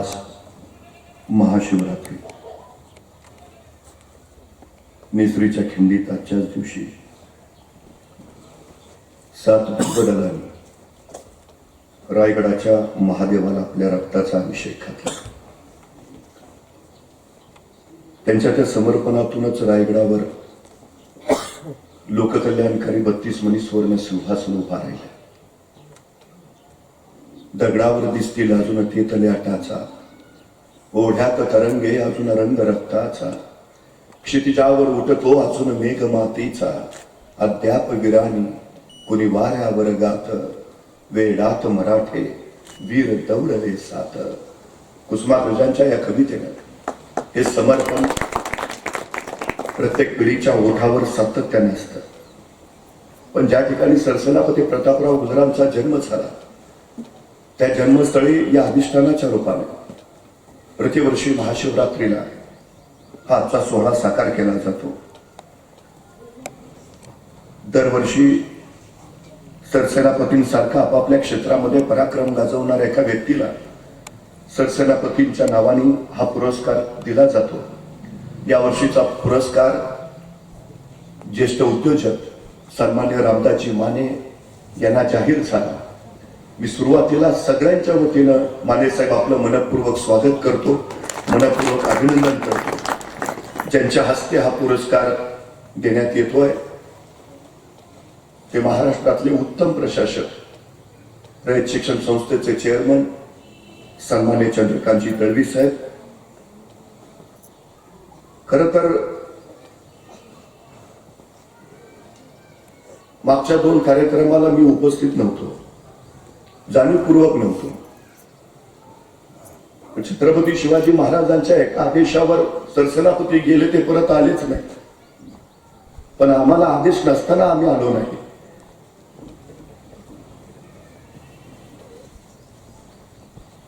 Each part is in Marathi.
आज महाशिवरात्री. नेसरीच्या खिंडीत आजच्याच दिवशी सात बदलांनी रायगडाच्या महादेवाला आपल्या रक्ताचा अभिषेक घातला त्यांच्या त्या समर्पणातूनच रायगडावर लोककल्याणकारी बत्तीस मनी स्वर्ण सिंहासन उभा राहिला. दगडावर दिसतील अजून तेतले आटाचा. ओढ्यात तरंगे अजून रंग रक्ताचा. क्षितिजावर उठतो अजून मेघ मातीचा अद्याप गिराणी कुणी वाऱ्यावर गात. वेडात मराठे वीर दौडले सात. कुसुमाग्रजांच्या या कवितेनं हे समर्पण प्रत्येक पिढीच्या ओठावर सातत्याने असतं. पण ज्या ठिकाणी सरसेनापती प्रतापराव गुजरांचा जन्म झाला त्या जन्मस्थळी या अधिष्ठानाच्या रूपाने. प्रतिवर्षी महाशिवरात्रीला हा आजचा सोहळा साकार केला जातो. दरवर्षी सरसेनापतींसारखा आपापल्या क्षेत्रामध्ये पराक्रम गाजवणाऱ्या एका व्यक्तीला सरसेनापतींच्या नावाने हा पुरस्कार दिला जातो. या वर्षीचा पुरस्कार ज्येष्ठ उद्योजक सन्मान्य रामदासजी माने यांना जाहीर झाला. मी सुरुवातीला सगळ्यांच्या वतीनं माने साहेब आपलं मनपूर्वक स्वागत करतो मनपूर्वक अभिनंदन करतो. ज्यांच्या हस्ते हा पुरस्कार देण्यात येतोय ते महाराष्ट्रातले उत्तम प्रशासक रयत शिक्षण संस्थेचे चेअरमन सन्मान्य चंद्रकांतजी दळवी साहेब. खर तर मागच्या दोन कार्यक्रमाला मी उपस्थित नव्हतो. जाणीवपूर्वक नव्हतो छत्रपती शिवाजी महाराजांच्या एका आदेशावर सरसेनापती गेले ते परत आलेच नाही. पण आम्हाला आदेश नसताना आम्ही आलो नाही.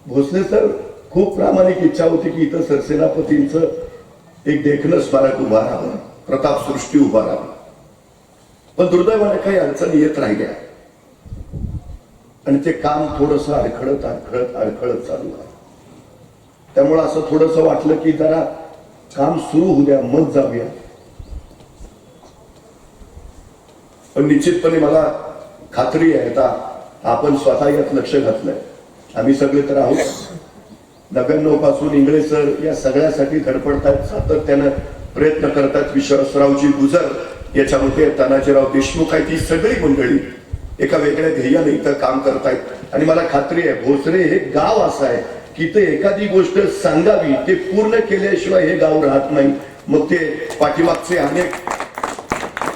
भोसले सर खूप प्रामाणिक इच्छा होती की इथं सरसेनापतींचं एक देखणं स्मारक उभा राहावं प्रताप सृष्टी उभा राहावं. पण दुर्दैवाने काही अडचणी येत राहिल्या. आणि ते काम थोडस अडखळत अडखळत अडखळत चालू आहे. त्यामुळं असं थोडस वाटलं की जरा काम सुरू होऊ द्या मग जाऊया. पण निश्चितपणे मला खात्री आहे आता आपण स्वतः यात लक्ष घातलंय. आम्ही सगळे तर आहोत. नव्याण्णवपासून इंगळे सर या सगळ्यासाठी धडपडतात सातत्यानं प्रयत्न करतात विश्वासरावजी गुजर याच्यामध्ये तानाजीराव देशमुख आहे ती सगळी मंडळी. एका वेगळ्या ध्येयाने इथं काम करतायत. आणि मला खात्री आहे भोसरे हे गाव असं आहे की ते एखादी गोष्ट सांगावी ते पूर्ण केल्याशिवाय हे गाव राहत नाही. मग ते पाठीमागचे अनेक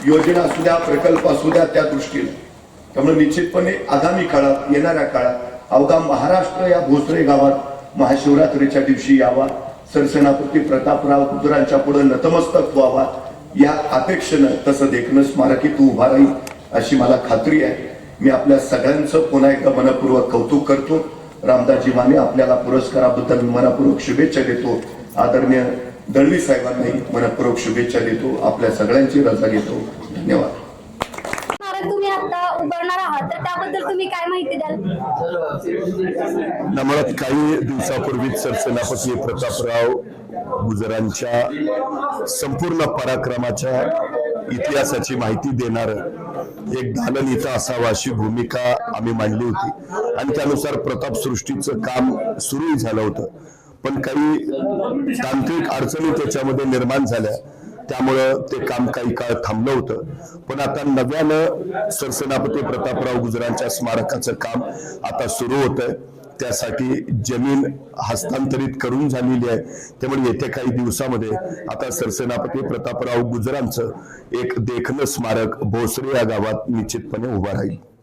योजना असू द्या प्रकल्प असू द्या त्या दृष्टीने. त्यामुळे निश्चितपणे आगामी काळात येणाऱ्या काळात अवघा महाराष्ट्र या भोसरे गावात महाशिवरात्रीच्या दिवशी यावा सरसेनापती प्रतापराव कुजरांच्या पुढे नतमस्तक व्हावा या अपेक्षेनं तसं देखणं स्मारकीत उभा राहील अशी मला खात्री आहे. मी आपल्या सगळ्यांचं पुन्हा एकदा मनपूर्वक कौतुक करतो. रामदासजी माने आपल्याला पुरस्काराबद्दल मनपूर्वक शुभेच्छा देतो. आदरणीय दळवी साहेबांनाही मनपूर्वक शुभेच्छा देतो. आपल्या सगळ्यांची रजा घेतो. धन्यवाद. तुम्ही आता उभारणार आहात. तर त्याबद्दल तुम्ही काय माहिती द्याल? नमळात काही दिवसापूर्वीच सरसेनापती प्रतापराव गुजरांच्या संपूर्ण पराक्रमाच्या इतिहासाची माहिती देणार एक दालन इथं असावं अशी भूमिका आम्ही मांडली होती. आणि त्यानुसार प्रताप सृष्टीचं काम सुरूही झालं होतं. पण काही तांत्रिक अडचणी त्याच्यामध्ये निर्माण झाल्या. त्यामुळं ते काम काही काळ थांबलं होतं. पण आता नव्यानं सरसेनापती प्रतापराव गुजरांच्या स्मारकाचं काम आता सुरू होतंय. त्यासाठी जमीन हस्तांतरित करून झालेली आहे. त्यामुळे येत्या काही दिवसामध्ये आता सरसेनापती प्रतापराव गुजरांचं एक देखणं स्मारक भोसरे या गावात निश्चितपणे उभं राहील.